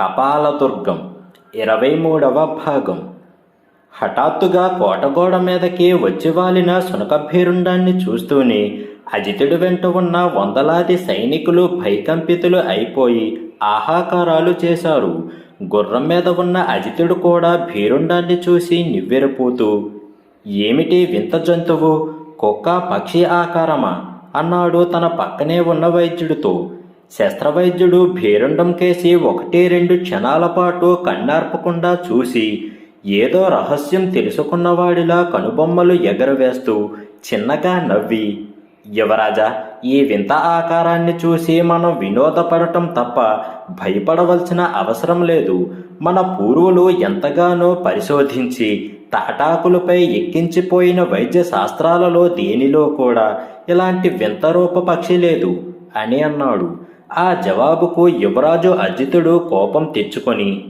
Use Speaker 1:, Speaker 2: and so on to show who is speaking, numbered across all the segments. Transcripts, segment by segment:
Speaker 1: కపాలదుర్గం. ఇరవై మూడవ భాగం. హఠాత్తుగా కోటగోడ మీదకి వచ్చివాలిన సునకభీరుండాన్ని చూస్తూనే అజితుడి వెంట ఉన్న వందలాది సైనికులు భయకంపితులు అయిపోయి ఆహాకారాలు చేశారు. గుర్రం మీద ఉన్న అజితుడు కూడా భీరుండాన్ని చూసి నివ్వెరపోతూ ఏమిటి వింత జంతువు? కుక్క పక్షి ఆకారమా? అన్నాడు తన పక్కనే ఉన్న వైద్యుడితో. శస్త్రవైద్యుడు భీరుండం కేసి ఒకటి రెండు క్షణాల పాటు కన్నార్పకుండా చూసి ఏదో రహస్యం తెలుసుకున్నవాడిలా కనుబొమ్మలు ఎగరవేస్తూ చిన్నగా నవ్వి యువరాజా ఈ వింత ఆకారాన్ని చూసి మనం వినోదపడటం తప్ప భయపడవలసిన అవసరం లేదు. మన పూర్వులు ఎంతగానో పరిశోధించి తాటాకులపై ఎక్కించిపోయిన వైద్య శాస్త్రాలలో దేనిలో కూడా ఇలాంటి వింత రూప పక్షి లేదు అని అన్నాడు. ఆ జవాబుకు యువరాజు అజితుడు కోపం తెచ్చుకొని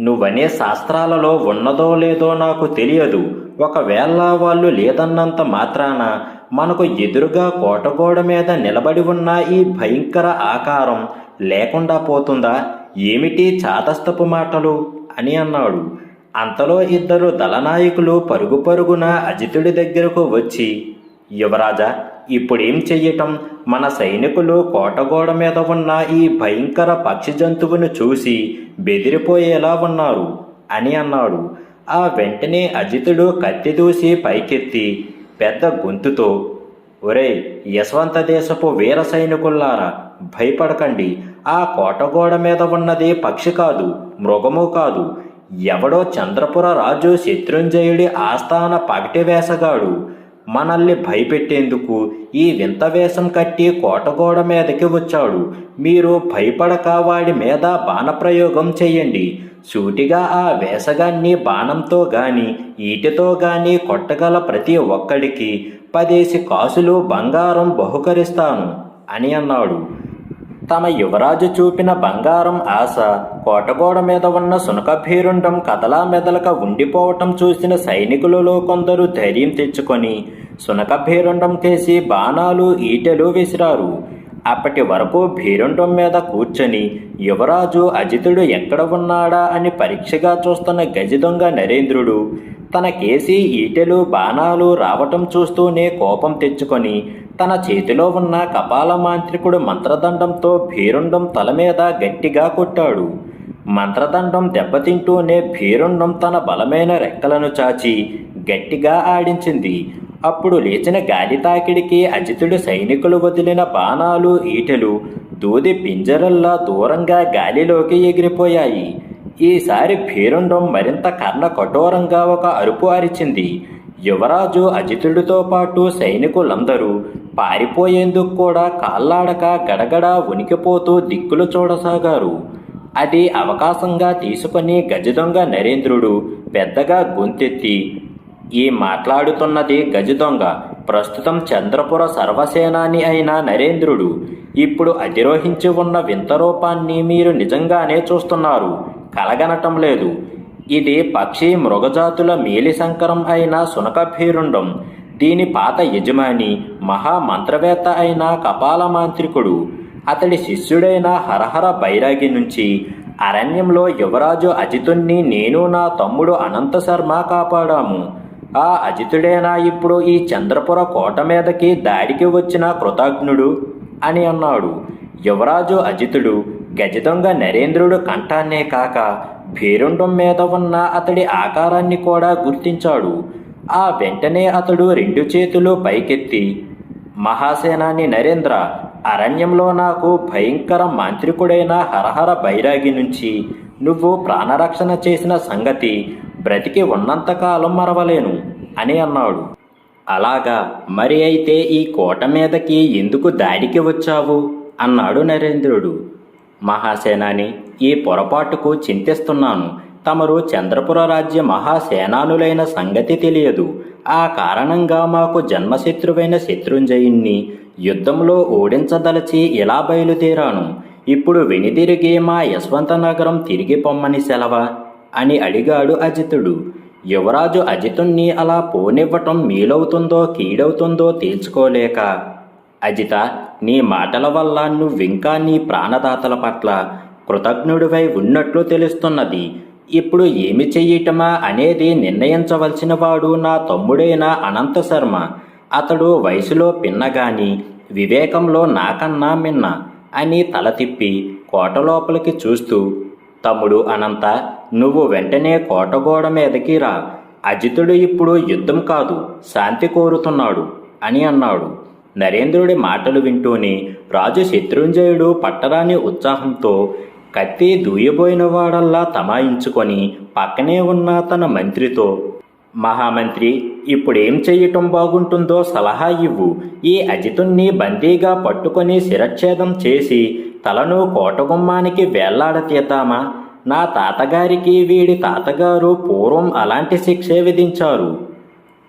Speaker 1: నువ్వనే శాస్త్రాలలో ఉన్నదో లేదో నాకు తెలియదు. ఒకవేళ వాళ్ళు లేదన్నంత మాత్రాన మనకు ఎదురుగా కోటగోడ మీద నిలబడి ఉన్న ఈ భయంకర ఆకారం లేకుండా పోతుందా? ఏమిటి చాతస్తపు మాటలు? అని అన్నాడు. అంతలో ఇద్దరు దళనాయకులు పరుగు పరుగున అజితుడి దగ్గరకు వచ్చి యువరాజా ఇప్పుడేం చెయ్యటం? మన సైనికులు కోటగోడ మీద ఉన్న ఈ భయంకర పక్షి జంతువును చూసి బెదిరిపోయేలా ఉన్నారు అని అన్నాడు. ఆ వెంటనే అజితుడు కత్తి దూసి పైకెత్తి పెద్ద గొంతుతో ఒరేయ్ యశ్వంత దేశపు వీర సైనికుల్లారా భయపడకండి. ఆ కోటగోడ మీద ఉన్నది పక్షి కాదు మృగము కాదు. ఎవడో చంద్రపుర రాజు శత్రుంజయుడి ఆస్థాన పగటి వేసగాడు మనల్ని భయపెట్టేందుకు ఈ వింత వేషం కట్టి కోటగోడ మీదకి వచ్చాడు. మీరు భయపడక వాడి మీద బాణప్రయోగం చెయ్యండి సూటిగా ఆ వేసగాన్ని బాణంతో గాని ఈటితో గాని కొట్టగల ప్రతి ఒక్కడికి పదేసి కాసులు బంగారం బహుకరిస్తాను అని అన్నాడు. తమ యువరాజు చూపిన బంగారం ఆశ కోటగోడ మీద ఉన్న సునకభీరుండం కదలా మెదలక ఉండిపోవటం చూసిన సైనికులలో కొందరు ధైర్యం తెచ్చుకొని సునకభీరుండం తీసి బాణాలు ఈటెలు విసిరారు. అప్పటి వరకు భీరుండం మీద కూర్చొని యువరాజు అజితుడు ఎక్కడ ఉన్నాడా? అని పరీక్షగా చూస్తున్న గజదొంగ నరేంద్రుడు తన కేసి ఈటెలు బాణాలు రావటం చూస్తూనే కోపం తెచ్చుకొని తన చేతిలో ఉన్న కపాల మాంత్రికుడు మంత్రదండంతో భీరుండం తల మీద గట్టిగా కొట్టాడు. మంత్రదండం దెబ్బతింటూనే భీరుండం తన బలమైన రెక్కలను చాచి గట్టిగా ఆడించింది. అప్పుడు లేచిన గాలి తాకిడికి అజితుడు సైనికులు వదిలిన బాణాలు ఈటెలు దూది పింజరల్లా దూరంగా గాలిలోకి ఎగిరిపోయాయి. ఈసారి భీరుండం మరింత కర్ణ కఠోరంగా ఒక అరుపు అరిచింది. యువరాజు అజితుడితో పాటు సైనికులందరూ పారిపోయేందుకు కూడా కాళ్ళాడక గడగడ ఉనికిపోతూ దిక్కులు చూడసాగారు. అది అవకాశంగా తీసుకుని గజదొంగ నరేంద్రుడు పెద్దగా గొంతెత్తి ఈ మాట్లాడుతున్నది గజదొంగ ప్రస్తుతం చంద్రపుర సర్వసేనాని అయిన నరేంద్రుడు. ఇప్పుడు అధిరోహించి ఉన్న వింత రూపాన్ని మీరు నిజంగానే చూస్తున్నారు. కలగనటం లేదు. ఇది పక్షి మృగజాతుల మేలి సంకరం అయిన సునకభీరుండం దీని పాత యజమాని మహామంత్రవేత్త అయిన కపాల మాంత్రికుడు. అతడి శిష్యుడైన హరహర బైరాగి నుంచి అరణ్యంలో యువరాజు అజితుణ్ణి నేను నా తమ్ముడు అనంత శర్మ కాపాడాము. ఆ అజితుడేనా ఇప్పుడు ఈ చంద్రపుర కోట మీదకి దాడికి వచ్చిన కృతజ్ఞుడు? అని అన్నాడు. యువరాజు అజితుడు గజదొంగ నరేంద్రుడు కంఠాన్నే కాక భీరుండం మీద ఉన్న అతడి ఆకారాన్ని కూడా గుర్తించాడు. ఆ వెంటనే అతడు రెండు చేతులు పైకెత్తి మహాసేనాని నరేంద్ర అరణ్యంలో నాకు భయంకర మాంత్రికుడైన హరహర బైరాగి నుంచి నువ్వు ప్రాణరక్షణ చేసిన సంగతి బ్రతికి ఉన్నంతకాలం మరవలేను అని అన్నాడు. అలాగా మరి అయితే ఈ కోట మీదకి ఎందుకు దాడికి వచ్చావు? అన్నాడు నరేంద్రుడు. మహాసేనాని ఈ పొరపాటుకు చింతిస్తున్నాను. తమరు చంద్రపుర రాజ్య మహాసేనానులైన సంగతి తెలియదు. ఆ కారణంగా మాకు జన్మశత్రువైన శత్రుంజయుణ్ణి యుద్ధంలో ఓడించదలచి ఇలా బయలుదేరాను. ఇప్పుడు వెనుదిరిగి మా యశ్వంత నగరం తిరిగి పొమ్మని సెలవా? అని అడిగాడు అజితుడు. యువరాజు అజితుణ్ణి అలా పోనివ్వటం మేలవుతుందో కీడవుతుందో తేల్చుకోలేక. అజిత నీ మాటల వల్ల నువ్వింకా నీ ప్రాణదాతల పట్ల కృతజ్ఞుడివై ఉన్నట్లు తెలుస్తున్నది. ఇప్పుడు ఏమి చెయ్యటమా అనేది నిర్ణయించవలసిన వాడు నా తమ్ముడైన అనంత శర్మ. అతడు వయసులో పిన్నగాని వివేకంలో నాకన్నా మిన్న అని తల తిప్పి కోట లోపలికి చూస్తూ తమ్ముడు అనంత నువ్వు వెంటనే కోటగోడ మీదకి రా. అజితుడు ఇప్పుడు యుద్ధం కాదు శాంతి కోరుతున్నాడు అని అన్నాడు. నరేంద్రుడి మాటలు వింటూనే రాజు శత్రుంజయుడు పట్టరాని ఉత్సాహంతో కత్తి దూయబోయిన వాడల్లా తమాయించుకొని పక్కనే ఉన్న తన మంత్రితో మహామంత్రి ఇప్పుడేం చెయ్యటం బాగుంటుందో సలహా ఇవ్వు. ఈ అజితుణ్ణి బందీగా పట్టుకొని శిరచ్ఛేదం చేసి తలను కోటగుమ్మానికి వేళ్ళాడతీతామా నా తాతగారికి వీడి తాతగారు పూర్వం అలాంటి శిక్షే విధించారు.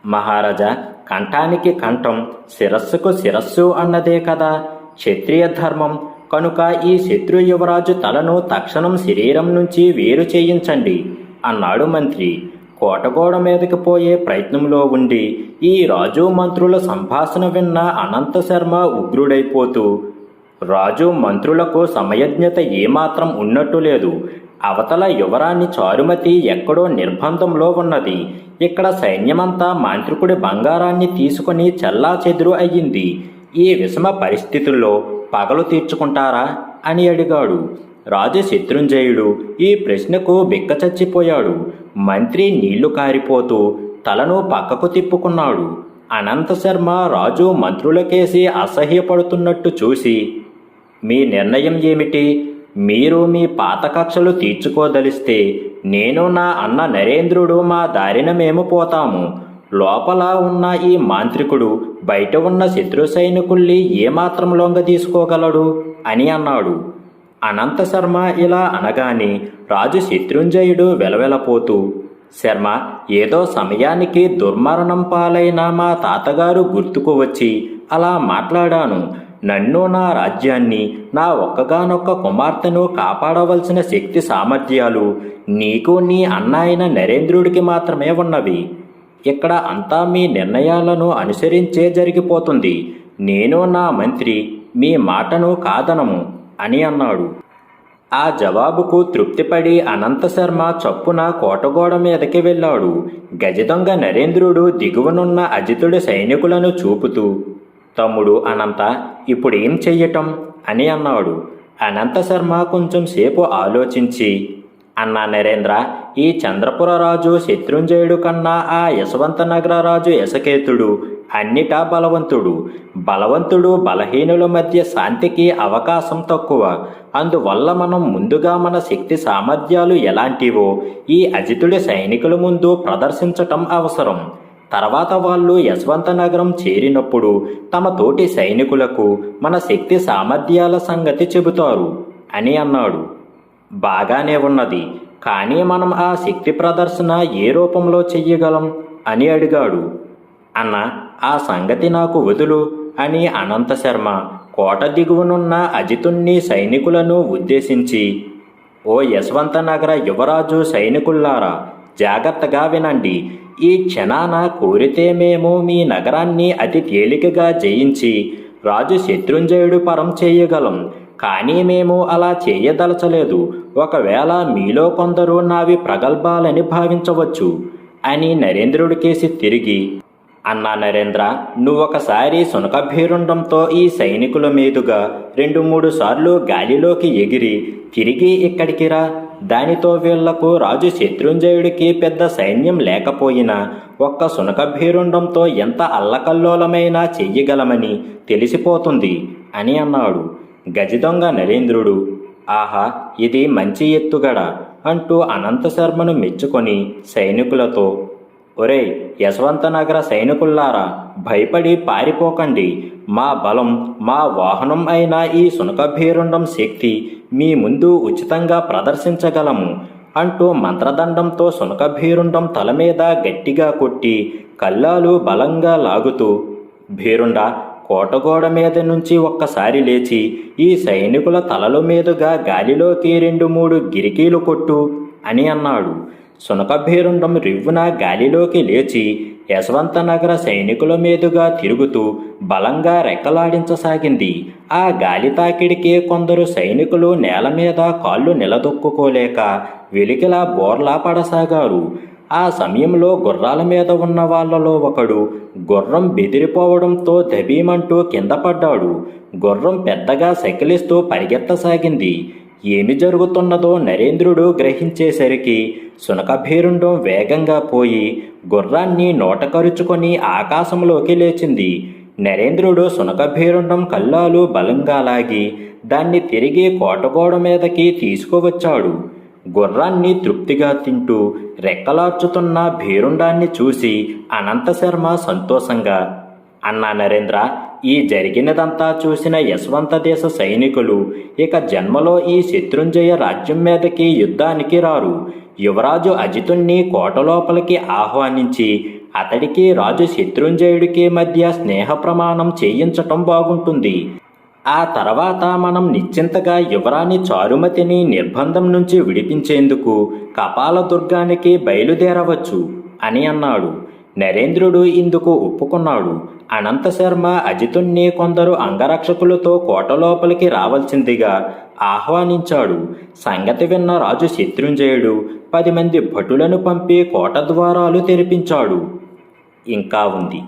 Speaker 1: మహారాజా కంఠానికి కంఠం శిరస్సుకు శిరస్సు అన్నదే కదా. క్షత్రియ ధర్మం. కనుక ఈ శత్రు యువరాజు తలను తక్షణం శరీరం నుంచి వేరు చేయించండి అన్నాడు మంత్రి. కోటగోడ మీదకి పోయే ప్రయత్నంలో ఉండి ఈ రాజు మంత్రుల సంభాషణ విన్న అనంత శర్మ ఉగ్రుడైపోతూ రాజు మంత్రులకు సమయజ్ఞత ఏమాత్రం ఉన్నట్టు లేదు. అవతల యువరాణి చారుమతి ఎక్కడో నిర్బంధంలో ఉన్నది. ఇక్కడ సైన్యమంతా మాంత్రికుడి బంగారాన్ని తీసుకుని చల్లా చెదురు అయ్యింది. ఈ విషమ పరిస్థితుల్లో పగలు తీర్చుకుంటారా? అని అడిగాడు. రాజు శత్రుంజయుడు ఈ ప్రశ్నకు బిక్కచచ్చిపోయాడు. మంత్రి నీళ్ళు కారిపోతూ తలను పక్కకు తిప్పుకున్నాడు. అనంత శర్మ రాజు మంత్రులకేసి అసహ్యపడుతున్నట్టు చూసి మీ నిర్ణయం ఏమిటి? మీరు మీ పాత కక్షలు తీర్చుకోదలిస్తే నేను నా అన్న నరేంద్రుడు మా దారిన మేము పోతాము. లోపల ఉన్న ఈ మాంత్రికుడు బయట ఉన్న శత్రు సైనికుల్ని ఏమాత్రం లొంగ తీసుకోగలడు? అని అన్నాడు. అనంత శర్మ ఇలా అనగానే రాజు శత్రుంజయుడు వెలవెలపోతూ శర్మ ఏదో సమయానికి దుర్మరణం పాలైన మా తాతగారు గుర్తుకు వచ్చి అలా మాట్లాడాను. నన్ను నా రాజ్యాన్ని నా ఒక్కగానొక్క కుమార్తెను కాపాడవలసిన శక్తి సామర్థ్యాలు నీకు నీ అన్నాయన నరేంద్రుడికి మాత్రమే ఉన్నవి. ఇక్కడ అంతా మీ నిర్ణయాలను అనుసరించే జరిగిపోతుంది. నేను నా మంత్రి మీ మాటను కాదనము అని అన్నాడు. ఆ జవాబుకు తృప్తిపడి అనంత శర్మ చప్పున కోటగోడ మీదకి వెళ్ళాడు. గజదొంగ నరేంద్రుడు దిగువనున్న అజితుడి సైనికులను చూపుతూ తమ్ముడు అనంత ఇప్పుడేం చెయ్యటం? అని అన్నాడు. అనంత శర్మ కొంచెం సేపు ఆలోచించి అన్నా నరేంద్ర ఈ చంద్రపుర రాజు శత్రుంజయుడు కన్నా ఆ యశవంత నగర రాజు యశకేతుడు అన్నిటా బలవంతుడు. బలవంతుడు బలహీనుల మధ్య శాంతికి అవకాశం తక్కువ. అందువల్ల మనం ముందుగా మన శక్తి సామర్థ్యాలు ఎలాంటివో ఈ అజితుడి సైనికుల ముందు ప్రదర్శించటం అవసరం. తర్వాత వాళ్ళు యశ్వంత నగరం చేరినప్పుడు తమ తోటి సైనికులకు మన శక్తి సామర్థ్యాల సంగతి చెబుతారు అని అన్నాడు. బాగానే ఉన్నది కానీ మనం ఆ శక్తి ప్రదర్శన ఏ రూపంలో చెయ్యగలం అని అడిగాడు. అన్న ఆ సంగతి నాకు వదులు అని అనంత శర్మ కోట దిగువనున్న అజితుణ్ణి సైనికులను ఉద్దేశించి ఓ యశ్వంత నగర యువరాజు సైనికుల్లారా జాగ్రత్తగా వినండి. ఈ క్షణాన కోరితే మేము మీ నగరాన్ని అతి తేలికగా జయించి రాజు శత్రుంజయుడు పరం చేయగలం. కానీ మేము అలా చేయదలచలేదు. ఒకవేళ మీలో కొందరు నావి ప్రగల్భాలని భావించవచ్చు అని నరేంద్రుడికేసి తిరిగి అన్నా నరేంద్ర నువ్వొకసారి సునకభీరుండంతో ఈ సైనికుల మీదుగా రెండు మూడు సార్లు గాలిలోకి ఎగిరి తిరిగి ఇక్కడికి రా. దానితో వీళ్ళకు రాజు శత్రుంజయుడికి పెద్ద సైన్యం లేకపోయినా ఒక్క సునకభీరుండంతో ఎంత అల్లకల్లోలమైనా చెయ్యగలమని తెలిసిపోతుంది అని అన్నాడు. గజదొంగ నరేంద్రుడు ఆహా ఇది మంచి ఎత్తుగడ అంటూ అనంత శర్మను మెచ్చుకొని సైనికులతో ఒరే యశవంతనగర సైనికుల్లారా భయపడి పారిపోకండి. మా బలం మా వాహనం అయిన ఈ సునకభీరుండం శక్తి మీ ముందు ఉచితంగా ప్రదర్శించగలము అంటూ మంత్రదండంతో సునకభీరుండం తల మీద గట్టిగా కొట్టి కల్లాలు బలంగా లాగుతూ భీరుండ కోటగోడ మీద నుంచి ఒక్కసారి లేచి ఈ సైనికుల తలల మీదుగా గాలిలోకి రెండు మూడు గిరికీలు కొట్టు అని అన్నాడు. శునకభీరుండం రివ్వున గాలిలోకి లేచి యశవంత నగర సైనికుల మీదుగా తిరుగుతూ బలంగా రెక్కలాడించసాగింది. ఆ గాలి తాకిడికే కొందరు సైనికులు నేల మీద కాళ్ళు నిలదొక్కుకోలేక వెలికిలా బోర్లా పడసాగారు. ఆ సమయంలో గుర్రాల మీద ఉన్న వాళ్ళలో ఒకడు గుర్రం బెదిరిపోవడంతో దబీమంటూ కింద పడ్డాడు. గుర్రం పెద్దగా సైకిలిస్తూ పరిగెత్తసాగింది. ఏమి జరుగుతున్నదో నరేంద్రుడు గ్రహించేసరికి సునకభేరుండం వేగంగా పోయి గుర్రాన్ని నోటకరుచుకొని ఆకాశంలోకి లేచింది. నరేంద్రుడు సునకభేరుండం కల్లాలు బలంగా లాగి దాన్ని తిరిగి కోటగోడ మీదకి తీసుకువచ్చాడు. గుర్రాన్ని తృప్తిగా తింటూ రెక్కలార్చుతున్న భీరుండాన్ని చూసి అనంతశర్మ సంతోషంగా అన్నా నరేంద్ర ఈ జరిగినదంతా చూసిన యశ్వంత దేశ సైనికులు ఇక జన్మలో ఈ శత్రుంజయ రాజ్యం మీదకి యుద్ధానికి రారు. యువరాజు అజితుణ్ణి కోటలోపలికి ఆహ్వానించి అతడికి రాజు శత్రుంజయుడికి మధ్య స్నేహ ప్రమాణం చేయించటం బాగుంటుంది. ఆ తర్వాత మనం నిశ్చింతగా యువరాణి చారుమతిని నిర్బంధం నుంచి విడిపించేందుకు కపాలదుర్గానికి బయలుదేరవచ్చు అని అన్నాడు. నరేంద్రుడు ఇందుకు ఒప్పుకున్నాడు. అనంతశర్మ అజితుణ్ణి కొందరు అంగరక్షకులతో కోట లోపలికి రావాల్సిందిగా ఆహ్వానించాడు. సంగతి విన్న రాజు శత్రుంజయుడు పది మంది భటులను పంపి కోట ద్వారాలు తెరిపించాడు. ఇంకా ఉంది.